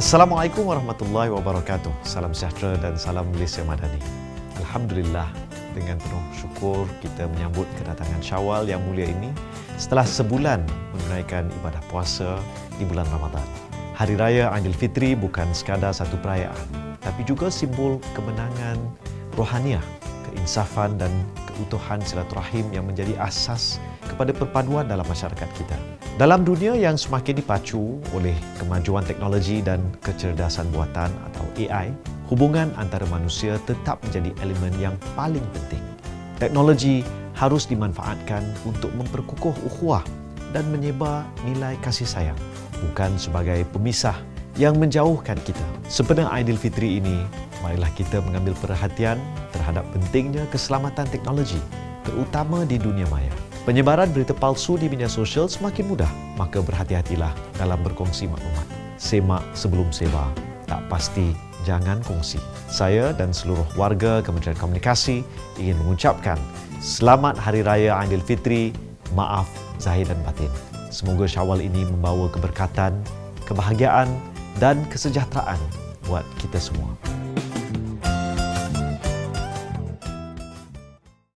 Assalamualaikum warahmatullahi wabarakatuh. Salam sejahtera dan salam Malaysia Madani. Alhamdulillah dengan penuh syukur kita menyambut kedatangan Syawal yang mulia ini setelah sebulan menunaikan ibadah puasa di bulan Ramadan. Hari Raya Aidilfitri bukan sekadar satu perayaan tapi juga simbol kemenangan rohaniah, keinsafan dan keutuhan silaturahim yang menjadi asas kepada perpaduan dalam masyarakat kita. Dalam dunia yang semakin dipacu oleh kemajuan teknologi dan kecerdasan buatan atau AI, hubungan antara manusia tetap menjadi elemen yang paling penting. Teknologi harus dimanfaatkan untuk memperkukuh ukhuwah dan menyebar nilai kasih sayang, bukan sebagai pemisah yang menjauhkan kita. Sempena Aidilfitri ini, marilah kita mengambil perhatian terhadap pentingnya keselamatan teknologi, terutama di dunia maya. Penyebaran berita palsu di media sosial semakin mudah, maka berhati-hatilah dalam berkongsi maklumat. Semak sebelum sebar. Tak pasti, jangan kongsi. Saya dan seluruh warga Kementerian Komunikasi ingin mengucapkan Selamat Hari Raya Aidilfitri, maaf zahir dan batin. Semoga Syawal ini membawa keberkatan, kebahagiaan dan kesejahteraan buat kita semua.